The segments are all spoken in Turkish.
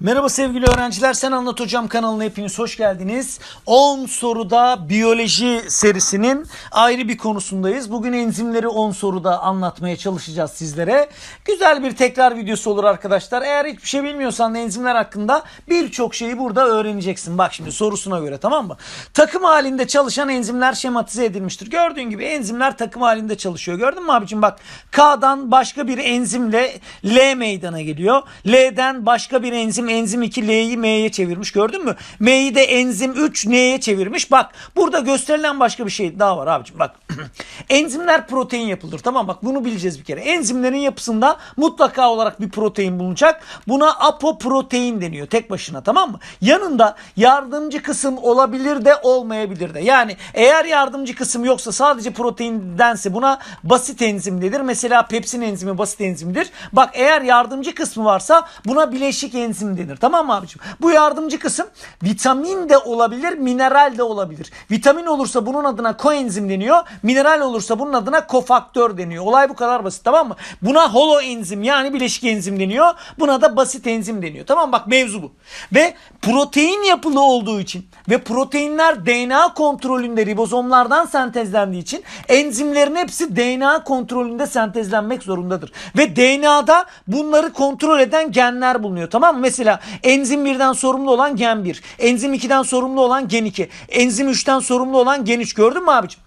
Merhaba sevgili öğrenciler. Sen Anlat Hocam kanalına hepiniz hoş geldiniz. 10 soruda biyoloji serisinin ayrı bir konusundayız. Bugün enzimleri 10 soruda anlatmaya çalışacağız sizlere. Güzel bir tekrar videosu olur arkadaşlar. Eğer hiçbir şey bilmiyorsan enzimler hakkında birçok şeyi burada öğreneceksin. Bak şimdi sorusuna göre tamam mı? Takım halinde çalışan enzimler şematize edilmiştir. Gördüğün gibi enzimler takım halinde çalışıyor. Gördün mü abicim bak K'dan başka bir enzimle L meydana geliyor. L'den başka bir enzim enzim 2 L'yi M'ye çevirmiş gördün mü? M'yi de enzim 3 N'ye çevirmiş. Bak burada gösterilen başka bir şey daha var abicim bak. Enzimler protein yapılır tamam bak bunu bileceğiz bir kere. Enzimlerin yapısında mutlaka olarak bir protein bulunacak. Buna apoprotein deniyor tek başına tamam mı? Yanında yardımcı kısım olabilir de olmayabilir de. Yani eğer yardımcı kısım yoksa sadece proteindense buna basit enzim denir. Mesela pepsin enzimi basit enzimdir. Bak eğer yardımcı kısmı varsa buna bileşik enzim denir. Tamam mı abicim? Bu yardımcı kısım vitamin de olabilir, mineral de olabilir. Vitamin olursa bunun adına koenzim deniyor. Mineral olursa bunun adına kofaktör deniyor. Olay bu kadar basit tamam mı? Buna holoenzim yani bileşik enzim deniyor. Buna da basit enzim deniyor. Tamam? Bak mevzu bu. Ve protein yapılı olduğu için ve proteinler DNA kontrolünde ribozomlardan sentezlendiği için enzimlerin hepsi DNA kontrolünde sentezlenmek zorundadır. Ve DNA'da bunları kontrol eden genler bulunuyor. Tamam mı? Mesela enzim 1'den sorumlu olan gen 1. Enzim 2'den sorumlu olan gen 2. Enzim 3'ten sorumlu olan gen 3. Gördün mü abicim?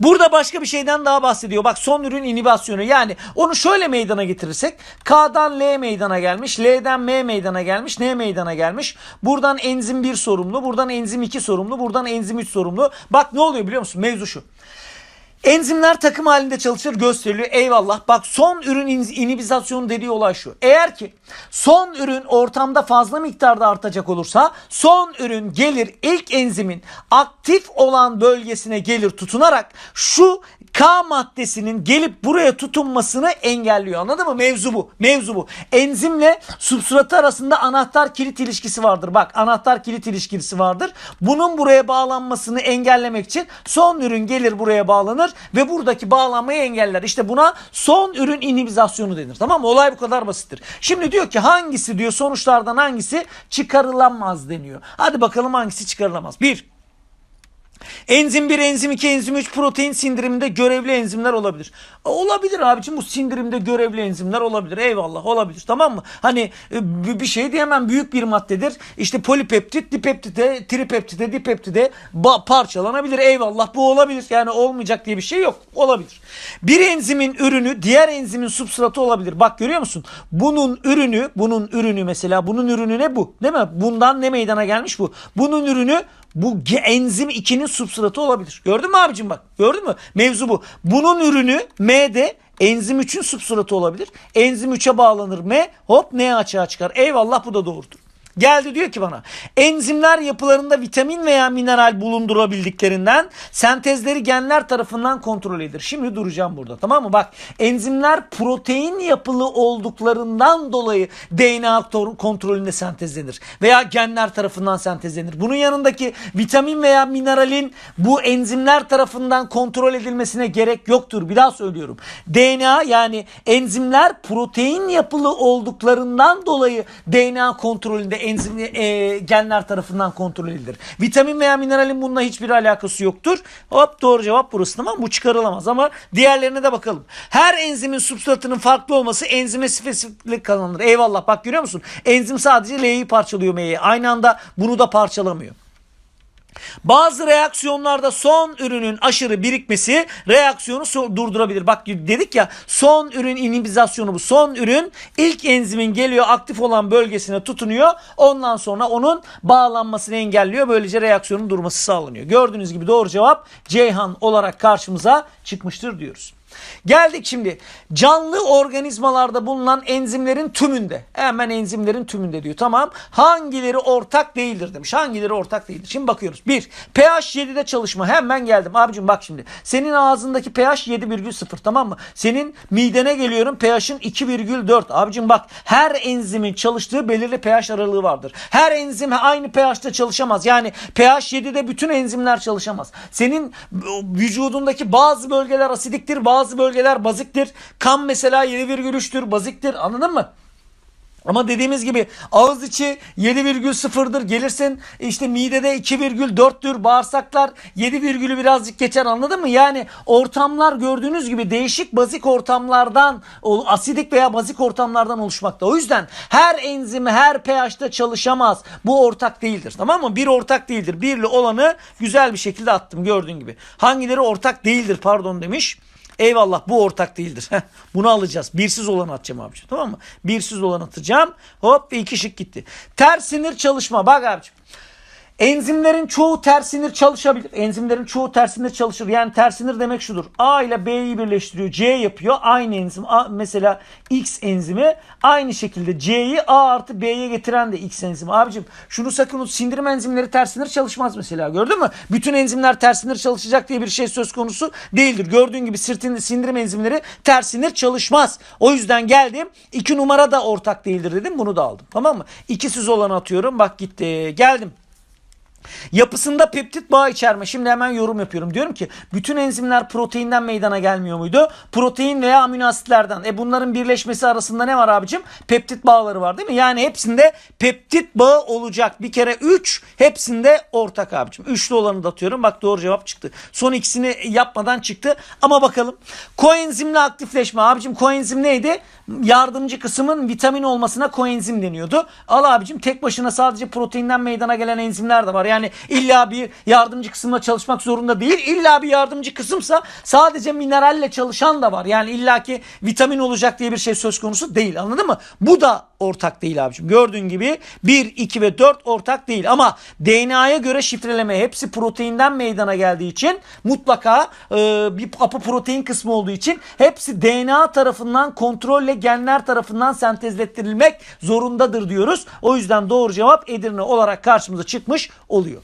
Burada başka bir şeyden daha bahsediyor. Bak son ürün inibasyonu. Yani onu şöyle meydana getirirsek K'dan L meydana gelmiş. L'den M meydana gelmiş. N meydana gelmiş. Buradan enzim 1 sorumlu. Buradan enzim 2 sorumlu. Buradan enzim 3 sorumlu. Bak ne oluyor biliyor musun? Mevzu şu. Enzimler takım halinde çalışır gösteriliyor. Eyvallah. Bak son ürün in- inhibizasyonu dediği olay şu. Eğer ki son ürün ortamda fazla miktarda artacak olursa son ürün gelir ilk enzimin aktif olan bölgesine gelir tutunarak şu K maddesinin gelip buraya tutunmasını engelliyor. Anladın mı? Mevzu bu. Mevzu bu. Enzimle substratı arasında anahtar kilit ilişkisi vardır. Bak anahtar kilit ilişkisi vardır. Bunun buraya bağlanmasını engellemek için son ürün gelir buraya bağlanır ve buradaki bağlanmayı engeller. İşte buna son ürün inhibizasyonu denir. Tamam mı? Olay bu kadar basittir. Şimdi diyor ki hangisi diyor sonuçlardan hangisi çıkarılamaz deniyor. Hadi bakalım hangisi çıkarılamaz. Bir, Enzim 1, enzim 2, enzim 3 protein sindiriminde görevli enzimler olabilir. E, Olabilir abicim bu sindirimde görevli enzimler olabilir. Eyvallah olabilir tamam mı? Hani e, bir şey diyemem büyük bir maddedir. İşte polipeptit, dipeptide, tripeptide, dipeptide ba- parçalanabilir. Eyvallah bu olabilir. Yani olmayacak diye bir şey yok. Olabilir. Bir enzimin ürünü diğer enzimin substratı olabilir. Bak görüyor musun? Bunun ürünü, bunun ürünü mesela bunun ürünü ne bu? Değil mi? Bundan ne meydana gelmiş bu? Bunun ürünü bu enzim 2'nin substratı olabilir. Gördün mü abicim bak? Gördün mü? Mevzu bu. Bunun ürünü M'de enzim 3'ün substratı olabilir. Enzim 3'e bağlanır M. Hop N açığa çıkar. Eyvallah bu da doğrudur. Geldi diyor ki bana enzimler yapılarında vitamin veya mineral bulundurabildiklerinden sentezleri genler tarafından kontrol edilir. Şimdi duracağım burada tamam mı? Bak enzimler protein yapılı olduklarından dolayı DNA kontrolünde sentezlenir veya genler tarafından sentezlenir. Bunun yanındaki vitamin veya mineralin bu enzimler tarafından kontrol edilmesine gerek yoktur. Bir daha söylüyorum. DNA yani enzimler protein yapılı olduklarından dolayı DNA kontrolünde enzim e, genler tarafından kontrol edilir. Vitamin veya mineralin bununla hiçbir alakası yoktur. Hop doğru cevap burası tamam Bu çıkarılamaz ama diğerlerine de bakalım. Her enzimin substratının farklı olması enzime spesifiklik kazanır. Eyvallah bak görüyor musun? Enzim sadece L'yi parçalıyor M'yi. Aynı anda bunu da parçalamıyor. Bazı reaksiyonlarda son ürünün aşırı birikmesi reaksiyonu durdurabilir. Bak dedik ya son ürün inhibizasyonu bu. Son ürün ilk enzimin geliyor aktif olan bölgesine tutunuyor. Ondan sonra onun bağlanmasını engelliyor. Böylece reaksiyonun durması sağlanıyor. Gördüğünüz gibi doğru cevap Ceyhan olarak karşımıza çıkmıştır diyoruz. Geldik şimdi canlı organizmalarda bulunan enzimlerin tümünde. Hemen enzimlerin tümünde diyor. Tamam. Hangileri ortak değildir demiş. Hangileri ortak değildir? Şimdi bakıyoruz. 1. pH 7'de çalışma. Hemen geldim. Abicim bak şimdi. Senin ağzındaki pH 7,0 tamam mı? Senin midene geliyorum pH'in 2,4. Abicim bak her enzimin çalıştığı belirli pH aralığı vardır. Her enzim aynı pH'te çalışamaz. Yani pH 7'de bütün enzimler çalışamaz. Senin vücudundaki bazı bölgeler asidiktir, bazı bölgeler baziktir. Kan mesela 7,3'tür, baziktir. Anladın mı? Ama dediğimiz gibi ağız içi 7,0'dır gelirsin işte midede 2,4'tür bağırsaklar 7,'ü birazcık geçer anladın mı? Yani ortamlar gördüğünüz gibi değişik bazik ortamlardan asidik veya bazik ortamlardan oluşmakta. O yüzden her enzim her pH'te çalışamaz. Bu ortak değildir tamam mı? Bir ortak değildir. Birli olanı güzel bir şekilde attım gördüğün gibi. Hangileri ortak değildir pardon demiş. Eyvallah bu ortak değildir. Bunu alacağız. Birsiz olanı atacağım abiciğim. Tamam mı? Birsiz olanı atacağım. Hop iki şık gitti. Ters sinir çalışma. Bak abiciğim. Enzimlerin çoğu ters sinir çalışabilir. Enzimlerin çoğu ters sinir çalışır. Yani ters sinir demek şudur. A ile B'yi birleştiriyor. C yapıyor. Aynı enzim. A, mesela X enzimi aynı şekilde C'yi A artı B'ye getiren de X enzimi. Abicim şunu sakın unut. Sindirim enzimleri ters sinir çalışmaz mesela. Gördün mü? Bütün enzimler ters sinir çalışacak diye bir şey söz konusu değildir. Gördüğün gibi sirtin, sindirim enzimleri ters sinir çalışmaz. O yüzden geldim. iki numara da ortak değildir dedim. Bunu da aldım. Tamam mı? İkisiz olanı atıyorum. Bak gitti. Geldim. Yapısında peptit bağ içerme. Şimdi hemen yorum yapıyorum. Diyorum ki bütün enzimler proteinden meydana gelmiyor muydu? Protein veya amino asitlerden. E bunların birleşmesi arasında ne var abicim? Peptit bağları var değil mi? Yani hepsinde peptit bağı olacak. Bir kere 3 hepsinde ortak abicim. Üçlü olanı da atıyorum. Bak doğru cevap çıktı. Son ikisini yapmadan çıktı. Ama bakalım. Koenzimli aktifleşme. Abicim koenzim neydi? Yardımcı kısmın vitamin olmasına koenzim deniyordu. Al abicim tek başına sadece proteinden meydana gelen enzimler de var. Yani illa bir yardımcı kısımla çalışmak zorunda değil. İlla bir yardımcı kısımsa sadece mineralle çalışan da var. Yani illaki vitamin olacak diye bir şey söz konusu değil. Anladın mı? Bu da ortak değil abicim. Gördüğün gibi 1, 2 ve 4 ortak değil. Ama DNA'ya göre şifreleme hepsi proteinden meydana geldiği için mutlaka e, bir apoprotein kısmı olduğu için hepsi DNA tarafından kontrolle genler tarafından sentezlettirilmek zorundadır diyoruz. O yüzden doğru cevap Edirne olarak karşımıza çıkmış oluyor.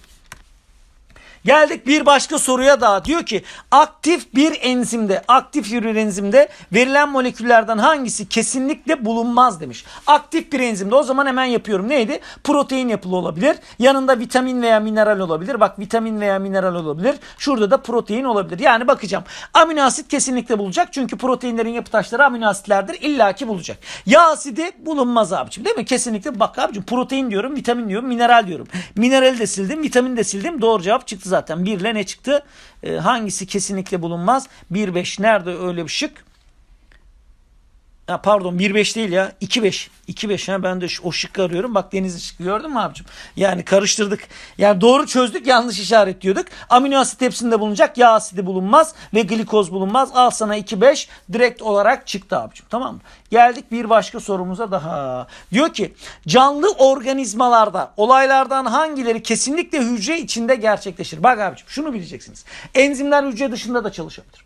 Geldik bir başka soruya daha. Diyor ki aktif bir enzimde, aktif bir enzimde verilen moleküllerden hangisi kesinlikle bulunmaz demiş. Aktif bir enzimde o zaman hemen yapıyorum. Neydi? Protein yapılı olabilir. Yanında vitamin veya mineral olabilir. Bak vitamin veya mineral olabilir. Şurada da protein olabilir. Yani bakacağım. Amino asit kesinlikle bulacak. Çünkü proteinlerin yapı taşları amino asitlerdir. İlla ki bulacak. Yağ asidi bulunmaz abicim. Değil mi? Kesinlikle bak abicim protein diyorum, vitamin diyorum, mineral diyorum. Minerali de sildim, vitamin de sildim. Doğru cevap çıktı zaten. 1 ile ne çıktı? Ee, hangisi kesinlikle bulunmaz? 1-5 nerede öyle bir şık? Ha, pardon 1-5 değil ya 2-5. 2-5 ha ben de o şıkkı arıyorum. Bak deniz şıkkı gördün mü abicim? Yani karıştırdık. Yani doğru çözdük yanlış işaretliyorduk. Amino asit hepsinde bulunacak. Yağ asidi bulunmaz ve glikoz bulunmaz. Al sana 2-5 direkt olarak çıktı abicim. Tamam mı? Geldik bir başka sorumuza daha. Diyor ki canlı organizmalarda olaylardan hangileri kesinlikle hücre içinde gerçekleşir? Bak abicim şunu bileceksiniz. Enzimler hücre dışında da çalışabilir.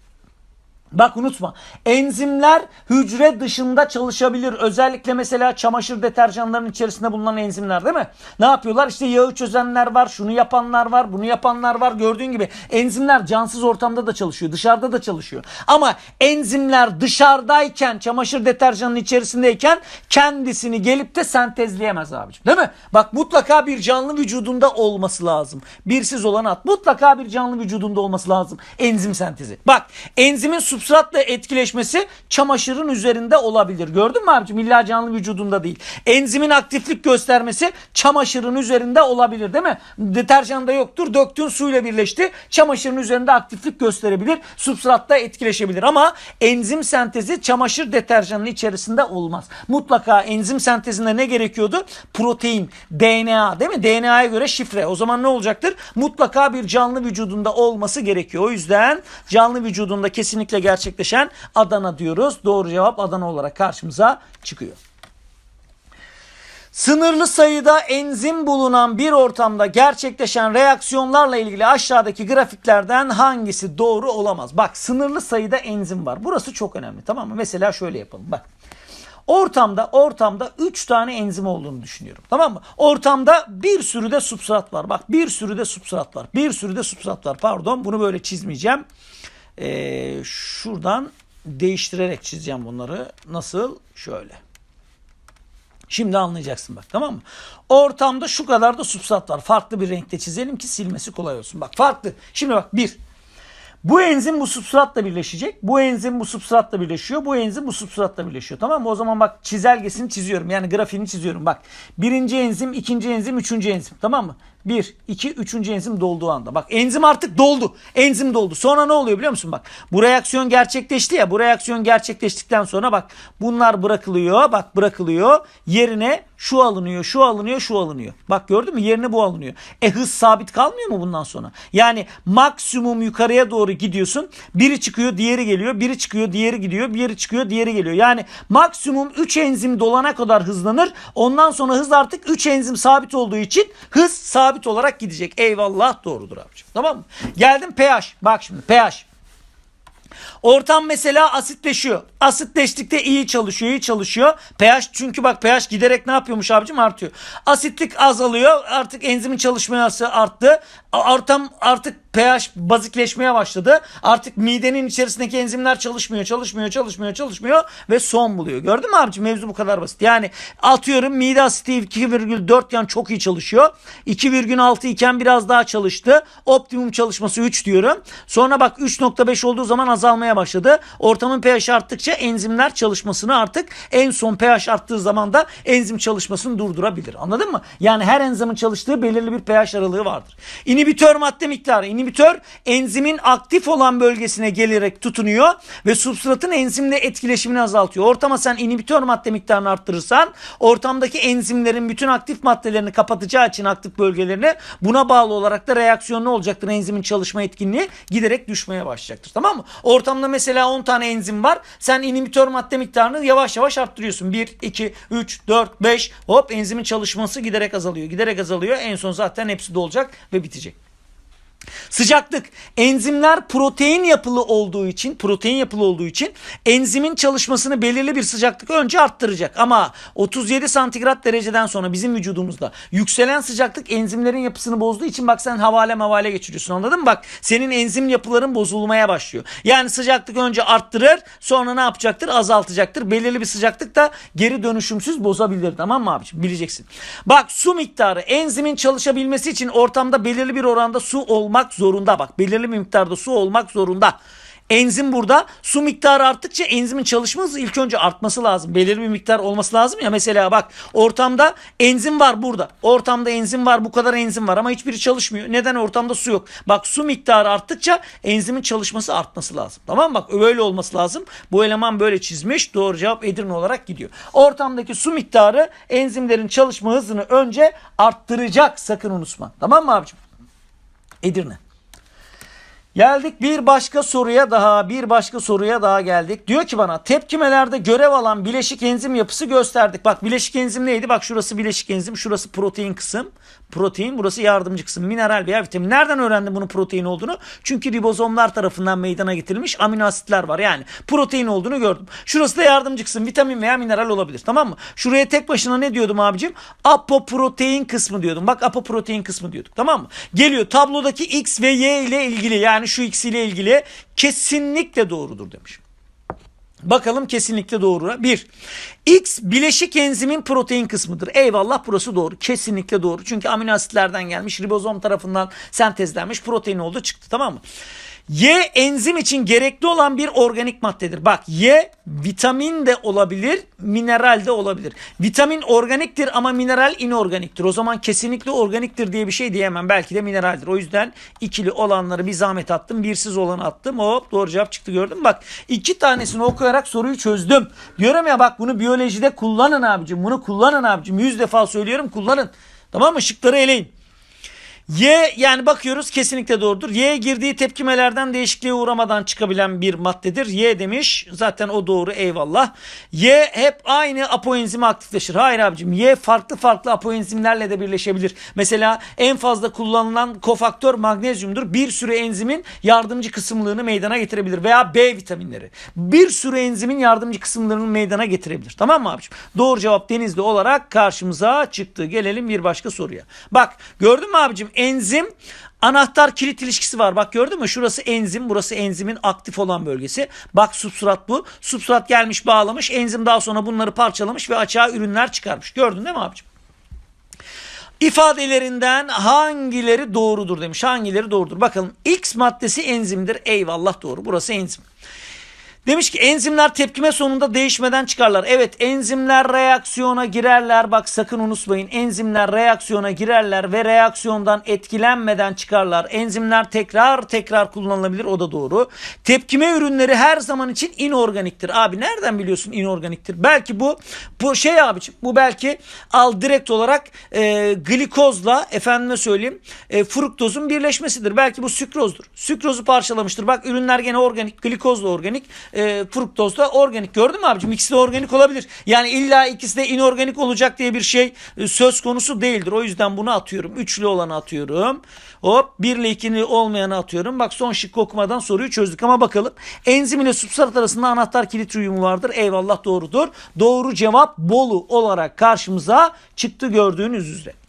Bak unutma. Enzimler hücre dışında çalışabilir. Özellikle mesela çamaşır deterjanlarının içerisinde bulunan enzimler değil mi? Ne yapıyorlar? İşte yağı çözenler var, şunu yapanlar var, bunu yapanlar var. Gördüğün gibi enzimler cansız ortamda da çalışıyor, dışarıda da çalışıyor. Ama enzimler dışarıdayken, çamaşır deterjanının içerisindeyken kendisini gelip de sentezleyemez abicim. Değil mi? Bak mutlaka bir canlı vücudunda olması lazım. Birsiz olan at. Mutlaka bir canlı vücudunda olması lazım. Enzim sentezi. Bak enzimin substratla etkileşmesi çamaşırın üzerinde olabilir. Gördün mü abicim? İlla canlı vücudunda değil. Enzimin aktiflik göstermesi çamaşırın üzerinde olabilir değil mi? Deterjanda yoktur. Döktüğün suyla birleşti. Çamaşırın üzerinde aktiflik gösterebilir. Substratla etkileşebilir ama enzim sentezi çamaşır deterjanının içerisinde olmaz. Mutlaka enzim sentezinde ne gerekiyordu? Protein, DNA değil mi? DNA'ya göre şifre. O zaman ne olacaktır? Mutlaka bir canlı vücudunda olması gerekiyor. O yüzden canlı vücudunda kesinlikle gerçekleşen Adana diyoruz. Doğru cevap Adana olarak karşımıza çıkıyor. Sınırlı sayıda enzim bulunan bir ortamda gerçekleşen reaksiyonlarla ilgili aşağıdaki grafiklerden hangisi doğru olamaz? Bak sınırlı sayıda enzim var. Burası çok önemli tamam mı? Mesela şöyle yapalım bak. Ortamda ortamda 3 tane enzim olduğunu düşünüyorum. Tamam mı? Ortamda bir sürü de substrat var. Bak bir sürü de substrat var. Bir sürü de substrat var. Pardon bunu böyle çizmeyeceğim. Ee, şuradan değiştirerek çizeceğim bunları. Nasıl? Şöyle. Şimdi anlayacaksın bak tamam mı? Ortamda şu kadar da substrat var. Farklı bir renkte çizelim ki silmesi kolay olsun. Bak farklı. Şimdi bak bir. Bu enzim bu substratla birleşecek. Bu enzim bu substratla birleşiyor. Bu enzim bu substratla birleşiyor. Tamam mı? O zaman bak çizelgesini çiziyorum. Yani grafiğini çiziyorum. Bak birinci enzim, ikinci enzim, üçüncü enzim. Tamam mı? 1, 2, 3. enzim dolduğu anda. Bak enzim artık doldu. Enzim doldu. Sonra ne oluyor biliyor musun? Bak bu reaksiyon gerçekleşti ya. Bu reaksiyon gerçekleştikten sonra bak bunlar bırakılıyor. Bak bırakılıyor. Yerine şu alınıyor, şu alınıyor, şu alınıyor. Bak gördün mü? Yerine bu alınıyor. E hız sabit kalmıyor mu bundan sonra? Yani maksimum yukarıya doğru gidiyorsun. Biri çıkıyor, diğeri geliyor. Biri çıkıyor, diğeri gidiyor. Biri çıkıyor, diğeri geliyor. Yani maksimum 3 enzim dolana kadar hızlanır. Ondan sonra hız artık 3 enzim sabit olduğu için hız sabit olarak gidecek. Eyvallah doğrudur abicim. Tamam mı? Geldim pH. Bak şimdi pH. Ortam mesela asitleşiyor. Asitleştikte iyi çalışıyor, iyi çalışıyor. pH çünkü bak pH giderek ne yapıyormuş abicim artıyor. Asitlik azalıyor. Artık enzimin çalışması arttı. Ortam artık pH bazikleşmeye başladı. Artık midenin içerisindeki enzimler çalışmıyor, çalışmıyor, çalışmıyor, çalışmıyor ve son buluyor. Gördün mü abicim? Mevzu bu kadar basit. Yani atıyorum mide asiti 2,4 iken çok iyi çalışıyor. 2,6 iken biraz daha çalıştı. Optimum çalışması 3 diyorum. Sonra bak 3.5 olduğu zaman azalmaya başladı. Ortamın pH arttıkça enzimler çalışmasını artık en son pH arttığı zaman da enzim çalışmasını durdurabilir. Anladın mı? Yani her enzimin çalıştığı belirli bir pH aralığı vardır. İnhibitör madde miktarı. İnhibitör enzimin aktif olan bölgesine gelerek tutunuyor ve substratın enzimle etkileşimini azaltıyor. Ortama sen inhibitör madde miktarını arttırırsan ortamdaki enzimlerin bütün aktif maddelerini kapatacağı için aktif bölgelerini buna bağlı olarak da reaksiyon ne olacaktır? Enzimin çalışma etkinliği giderek düşmeye başlayacaktır. Tamam mı? Ortamda mesela 10 tane enzim var. Sen inhibitör madde miktarını yavaş yavaş arttırıyorsun. 1, 2, 3, 4, 5 hop enzimin çalışması giderek azalıyor. Giderek azalıyor. En son zaten hepsi dolacak ve bitecek. Sıcaklık. Enzimler protein yapılı olduğu için, protein yapılı olduğu için enzimin çalışmasını belirli bir sıcaklık önce arttıracak. Ama 37 santigrat dereceden sonra bizim vücudumuzda yükselen sıcaklık enzimlerin yapısını bozduğu için bak sen havale mavale geçiriyorsun anladın mı? Bak senin enzim yapıların bozulmaya başlıyor. Yani sıcaklık önce arttırır sonra ne yapacaktır? Azaltacaktır. Belirli bir sıcaklık da geri dönüşümsüz bozabilir tamam mı abiciğim? Bileceksin. Bak su miktarı enzimin çalışabilmesi için ortamda belirli bir oranda su olmak zorunda bak. Belirli bir miktarda su olmak zorunda. Enzim burada. Su miktarı arttıkça enzimin çalışma hızı ilk önce artması lazım. Belirli bir miktar olması lazım ya. Mesela bak ortamda enzim var burada. Ortamda enzim var bu kadar enzim var ama hiçbiri çalışmıyor. Neden ortamda su yok? Bak su miktarı arttıkça enzimin çalışması artması lazım. Tamam mı? Bak öyle olması lazım. Bu eleman böyle çizmiş. Doğru cevap Edirne olarak gidiyor. Ortamdaki su miktarı enzimlerin çalışma hızını önce arttıracak. Sakın unutma. Tamam mı abicim? Edirne. Geldik bir başka soruya daha, bir başka soruya daha geldik. Diyor ki bana tepkimelerde görev alan bileşik enzim yapısı gösterdik. Bak bileşik enzim neydi? Bak şurası bileşik enzim, şurası protein kısım. Protein, burası yardımcı kısım. Mineral veya vitamin. Nereden öğrendin bunun protein olduğunu? Çünkü ribozomlar tarafından meydana getirilmiş amino asitler var. Yani protein olduğunu gördüm. Şurası da yardımcı kısım. Vitamin veya mineral olabilir. Tamam mı? Şuraya tek başına ne diyordum abicim? Apoprotein kısmı diyordum. Bak apoprotein kısmı diyorduk. Tamam mı? Geliyor tablodaki X ve Y ile ilgili yani şu X ile ilgili kesinlikle doğrudur demiş. Bakalım kesinlikle doğru. Bir, X bileşik enzimin protein kısmıdır. Eyvallah burası doğru. Kesinlikle doğru. Çünkü amino asitlerden gelmiş, ribozom tarafından sentezlenmiş protein oldu çıktı tamam mı? Y enzim için gerekli olan bir organik maddedir. Bak Y vitamin de olabilir, mineral de olabilir. Vitamin organiktir ama mineral inorganiktir. O zaman kesinlikle organiktir diye bir şey diyemem. Belki de mineraldir. O yüzden ikili olanları bir zahmet attım. Birsiz olanı attım. Hop doğru cevap çıktı gördün mü? Bak iki tanesini okuyarak soruyu çözdüm. Diyorum ya bak bunu biyolojide kullanın abicim. Bunu kullanın abicim. Yüz defa söylüyorum kullanın. Tamam mı? Şıkları eleyin. Y yani bakıyoruz kesinlikle doğrudur. Y girdiği tepkimelerden değişikliğe uğramadan çıkabilen bir maddedir. Y demiş. Zaten o doğru eyvallah. Y hep aynı apoenzimi aktifleşir. Hayır abicim. Y farklı farklı apoenzimlerle de birleşebilir. Mesela en fazla kullanılan kofaktör magnezyumdur. Bir sürü enzimin yardımcı kısımlığını meydana getirebilir. Veya B vitaminleri. Bir sürü enzimin yardımcı kısımlarını meydana getirebilir. Tamam mı abicim? Doğru cevap denizli olarak karşımıza çıktı. Gelelim bir başka soruya. Bak gördün mü abicim? Enzim anahtar kilit ilişkisi var. Bak gördün mü? Şurası enzim, burası enzimin aktif olan bölgesi. Bak substrat bu. Substrat gelmiş bağlamış. Enzim daha sonra bunları parçalamış ve açığa ürünler çıkarmış. Gördün değil mi abicim? İfadelerinden hangileri doğrudur demiş. Hangileri doğrudur? Bakalım X maddesi enzimdir. Eyvallah doğru. Burası enzim. Demiş ki enzimler tepkime sonunda değişmeden çıkarlar. Evet enzimler reaksiyona girerler. Bak sakın unutmayın. Enzimler reaksiyona girerler ve reaksiyondan etkilenmeden çıkarlar. Enzimler tekrar tekrar kullanılabilir. O da doğru. Tepkime ürünleri her zaman için inorganiktir. Abi nereden biliyorsun inorganiktir? Belki bu bu şey abiciğim bu belki al direkt olarak e, glikozla efendime söyleyeyim e, fruktozun birleşmesidir. Belki bu sükrozdur. Sükrozu parçalamıştır. Bak ürünler gene organik. Glikoz da organik e, fruktoz da organik. Gördün mü abicim? İkisi de organik olabilir. Yani illa ikisi de inorganik olacak diye bir şey e, söz konusu değildir. O yüzden bunu atıyorum. Üçlü olanı atıyorum. Hop bir ile ikili olmayanı atıyorum. Bak son şıkkı okumadan soruyu çözdük ama bakalım. Enzim ile substrat arasında anahtar kilit uyumu vardır. Eyvallah doğrudur. Doğru cevap Bolu olarak karşımıza çıktı gördüğünüz üzere.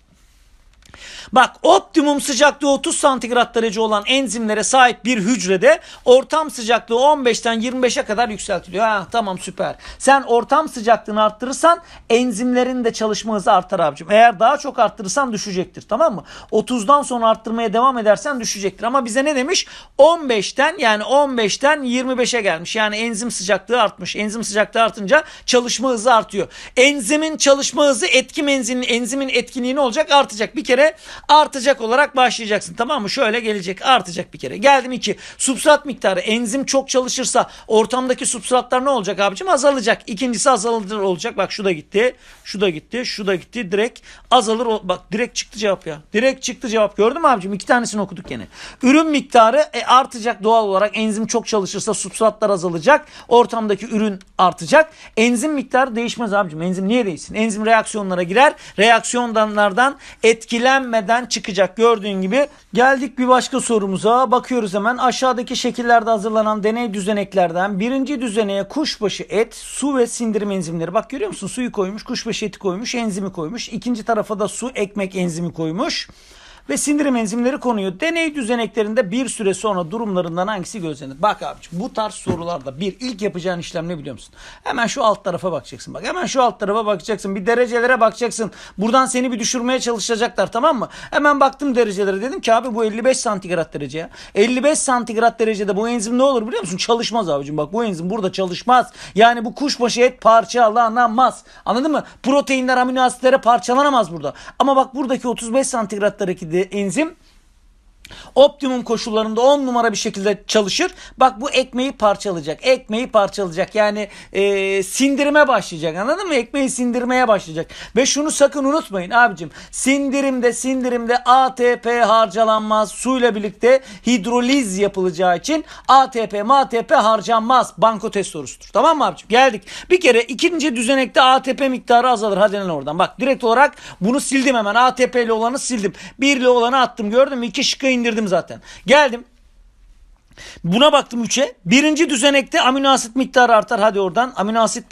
Bak optimum sıcaklığı 30 santigrat derece olan enzimlere sahip bir hücrede ortam sıcaklığı 15'ten 25'e kadar yükseltiliyor. Ha, tamam süper. Sen ortam sıcaklığını arttırırsan enzimlerin de çalışma hızı artar abicim. Eğer daha çok arttırırsan düşecektir tamam mı? 30'dan sonra arttırmaya devam edersen düşecektir. Ama bize ne demiş? 15'ten yani 15'ten 25'e gelmiş. Yani enzim sıcaklığı artmış. Enzim sıcaklığı artınca çalışma hızı artıyor. Enzimin çalışma hızı etkim enzimin, enzimin etkinliği ne olacak? Artacak. Bir kere artacak olarak başlayacaksın. Tamam mı? Şöyle gelecek. Artacak bir kere. Geldim iki. Substrat miktarı. Enzim çok çalışırsa ortamdaki substratlar ne olacak abicim? Azalacak. İkincisi azalır olacak. Bak şu da gitti. Şu da gitti. Şu da gitti. Direkt azalır. Bak direkt çıktı cevap ya. Direkt çıktı cevap. Gördün mü abicim? İki tanesini okuduk gene. Ürün miktarı e, artacak doğal olarak. Enzim çok çalışırsa substratlar azalacak. Ortamdaki ürün artacak. Enzim miktarı değişmez abicim. Enzim niye değişsin? Enzim reaksiyonlara girer. Reaksiyonlardan etkilenmeden çıkacak. Gördüğün gibi geldik bir başka sorumuza. Bakıyoruz hemen aşağıdaki şekillerde hazırlanan deney düzeneklerden birinci düzeneye kuşbaşı et, su ve sindirim enzimleri. Bak görüyor musun? Suyu koymuş, kuşbaşı eti koymuş, enzimi koymuş. İkinci tarafa da su, ekmek enzimi koymuş ve sindirim enzimleri konuyor. Deney düzeneklerinde bir süre sonra durumlarından hangisi gözlenir? Bak abiciğim bu tarz sorularda bir ilk yapacağın işlem ne biliyor musun? Hemen şu alt tarafa bakacaksın. Bak hemen şu alt tarafa bakacaksın. Bir derecelere bakacaksın. Buradan seni bir düşürmeye çalışacaklar tamam mı? Hemen baktım derecelere dedim ki abi bu 55 santigrat derece ya. 55 santigrat derecede bu enzim ne olur biliyor musun? Çalışmaz abicim. Bak bu enzim burada çalışmaz. Yani bu kuşbaşı et parçalanamaz. Anladın mı? Proteinler amino asitlere parçalanamaz burada. Ama bak buradaki 35 santigrattaki enzim optimum koşullarında 10 numara bir şekilde çalışır. Bak bu ekmeği parçalayacak. Ekmeği parçalayacak. Yani e, sindirime başlayacak. Anladın mı? Ekmeği sindirmeye başlayacak. Ve şunu sakın unutmayın abicim. Sindirimde sindirimde ATP harcalanmaz. Suyla birlikte hidroliz yapılacağı için ATP MATP harcanmaz. Banko test sorusudur. Tamam mı abicim? Geldik. Bir kere ikinci düzenekte ATP miktarı azalır. Hadi lan oradan. Bak direkt olarak bunu sildim hemen. ATP'li olanı sildim. 1'li olanı attım. Gördün mü? İki şıkkı indirdim zaten. Geldim. Buna baktım 3'e. Birinci düzenekte amino asit miktarı artar. Hadi oradan. Amino asit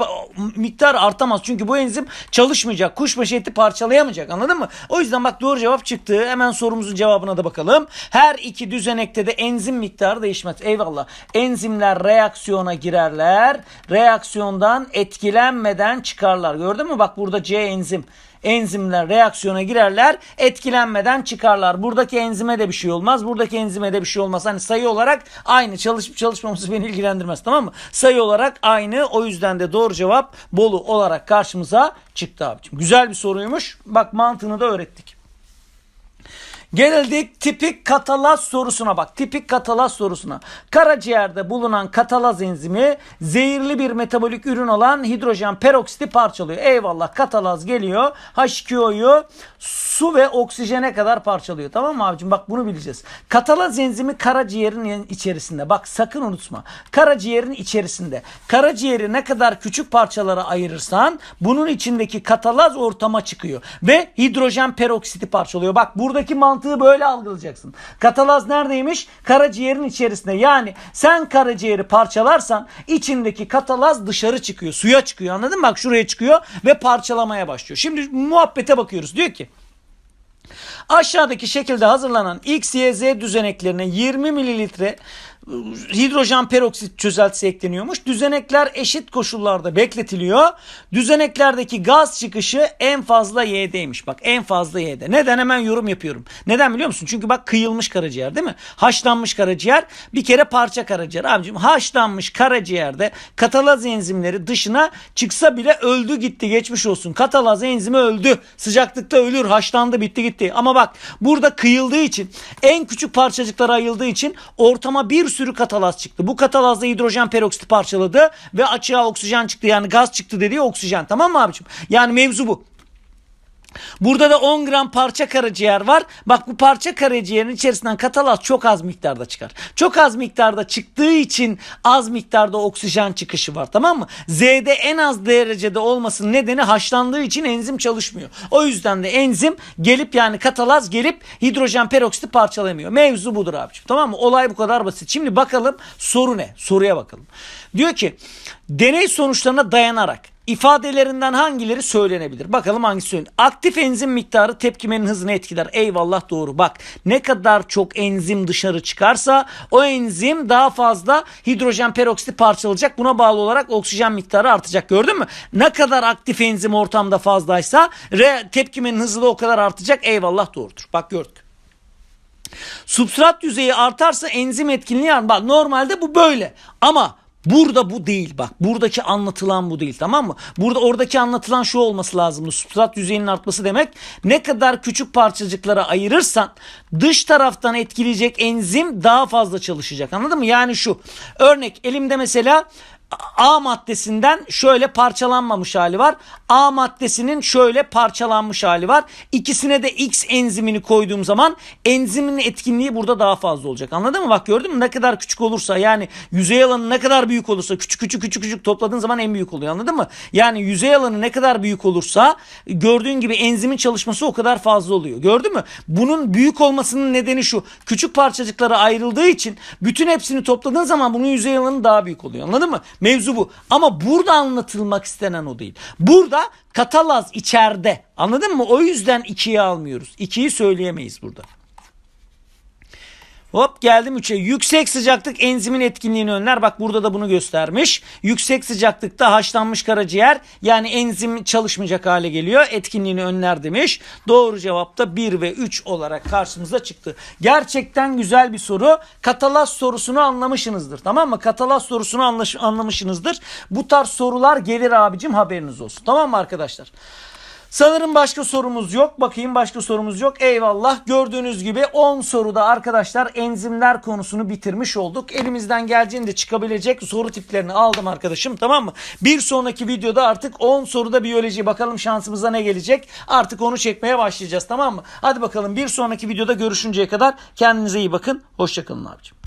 miktarı artamaz. Çünkü bu enzim çalışmayacak. Kuşbaşı eti parçalayamayacak. Anladın mı? O yüzden bak doğru cevap çıktı. Hemen sorumuzun cevabına da bakalım. Her iki düzenekte de enzim miktarı değişmez. Eyvallah. Enzimler reaksiyona girerler. Reaksiyondan etkilenmeden çıkarlar. Gördün mü? Bak burada C enzim enzimler reaksiyona girerler etkilenmeden çıkarlar. Buradaki enzime de bir şey olmaz. Buradaki enzime de bir şey olmaz. Hani sayı olarak aynı çalışıp çalışmaması beni ilgilendirmez tamam mı? Sayı olarak aynı. O yüzden de doğru cevap Bolu olarak karşımıza çıktı abicim. Güzel bir soruymuş. Bak mantığını da öğrettik. Geldik tipik katalaz sorusuna bak. Tipik katalaz sorusuna. Karaciğerde bulunan katalaz enzimi zehirli bir metabolik ürün olan hidrojen peroksiti parçalıyor. Eyvallah katalaz geliyor. H2O'yu su ve oksijene kadar parçalıyor. Tamam mı abicim? Bak bunu bileceğiz. Katalaz enzimi karaciğerin içerisinde. Bak sakın unutma. Karaciğerin içerisinde. Karaciğeri ne kadar küçük parçalara ayırırsan bunun içindeki katalaz ortama çıkıyor. Ve hidrojen peroksiti parçalıyor. Bak buradaki mantığı böyle algılayacaksın. Katalaz neredeymiş? Karaciğerin içerisinde. Yani sen karaciğeri parçalarsan içindeki katalaz dışarı çıkıyor. Suya çıkıyor anladın mı? Bak şuraya çıkıyor ve parçalamaya başlıyor. Şimdi muhabbete bakıyoruz. Diyor ki Aşağıdaki şekilde hazırlanan X, Y, Z düzeneklerine 20 mililitre hidrojen peroksit çözeltisi ekleniyormuş. Düzenekler eşit koşullarda bekletiliyor. Düzeneklerdeki gaz çıkışı en fazla Y'deymiş. Bak en fazla Y'de. Neden hemen yorum yapıyorum. Neden biliyor musun? Çünkü bak kıyılmış karaciğer değil mi? Haşlanmış karaciğer bir kere parça karaciğer. Abicim haşlanmış karaciğerde katalaz enzimleri dışına çıksa bile öldü gitti geçmiş olsun. Katalaz enzimi öldü. Sıcaklıkta ölür haşlandı bitti gitti. Ama bak burada kıyıldığı için en küçük parçacıklara ayıldığı için ortama bir sürü katalaz çıktı. Bu katalazda hidrojen peroksiti parçaladı ve açığa oksijen çıktı. Yani gaz çıktı dediği oksijen. Tamam mı abicim? Yani mevzu bu. Burada da 10 gram parça karaciğer var. Bak bu parça karaciğerin içerisinden katalaz çok az miktarda çıkar. Çok az miktarda çıktığı için az miktarda oksijen çıkışı var tamam mı? Z'de en az derecede olmasının nedeni haşlandığı için enzim çalışmıyor. O yüzden de enzim gelip yani katalaz gelip hidrojen peroksiti parçalamıyor. Mevzu budur abiciğim tamam mı? Olay bu kadar basit. Şimdi bakalım soru ne? Soruya bakalım. Diyor ki deney sonuçlarına dayanarak ifadelerinden hangileri söylenebilir? Bakalım hangisi söylenir. Aktif enzim miktarı tepkimenin hızını etkiler. Eyvallah doğru. Bak ne kadar çok enzim dışarı çıkarsa o enzim daha fazla hidrojen peroksiti parçalayacak. Buna bağlı olarak oksijen miktarı artacak. Gördün mü? Ne kadar aktif enzim ortamda fazlaysa re, tepkimenin hızı da o kadar artacak. Eyvallah doğrudur. Bak gördük. Substrat yüzeyi artarsa enzim etkinliği artar. Bak normalde bu böyle. Ama Burada bu değil bak. Buradaki anlatılan bu değil tamam mı? Burada oradaki anlatılan şu olması lazımdı. Substrat yüzeyinin artması demek ne kadar küçük parçacıklara ayırırsan dış taraftan etkileyecek enzim daha fazla çalışacak. Anladın mı? Yani şu. Örnek elimde mesela A maddesinden şöyle parçalanmamış hali var. A maddesinin şöyle parçalanmış hali var. İkisine de X enzimini koyduğum zaman enzimin etkinliği burada daha fazla olacak. Anladın mı? Bak gördün mü? Ne kadar küçük olursa yani yüzey alanı ne kadar büyük olursa küçük küçük küçük küçük topladığın zaman en büyük oluyor. Anladın mı? Yani yüzey alanı ne kadar büyük olursa gördüğün gibi enzimin çalışması o kadar fazla oluyor. Gördün mü? Bunun büyük olmasının nedeni şu. Küçük parçacıklara ayrıldığı için bütün hepsini topladığın zaman bunun yüzey alanı daha büyük oluyor. Anladın mı? Mevzu bu. Ama burada anlatılmak istenen o değil. Burada katalaz içeride. Anladın mı? O yüzden ikiyi almıyoruz. İkiyi söyleyemeyiz burada. Hop geldim 3'e. Yüksek sıcaklık enzimin etkinliğini önler. Bak burada da bunu göstermiş. Yüksek sıcaklıkta haşlanmış karaciğer yani enzim çalışmayacak hale geliyor. Etkinliğini önler demiş. Doğru cevap da 1 ve 3 olarak karşımıza çıktı. Gerçekten güzel bir soru. Katalaz sorusunu anlamışsınızdır. Tamam mı? Katalaz sorusunu anlaş- anlamışsınızdır. Bu tarz sorular gelir abicim haberiniz olsun. Tamam mı arkadaşlar? Sanırım başka sorumuz yok. Bakayım başka sorumuz yok. Eyvallah. Gördüğünüz gibi 10 soruda arkadaşlar enzimler konusunu bitirmiş olduk. Elimizden geldiğinde çıkabilecek soru tiplerini aldım arkadaşım. Tamam mı? Bir sonraki videoda artık 10 soruda biyoloji. Bakalım şansımıza ne gelecek. Artık onu çekmeye başlayacağız. Tamam mı? Hadi bakalım bir sonraki videoda görüşünceye kadar kendinize iyi bakın. Hoşçakalın abicim.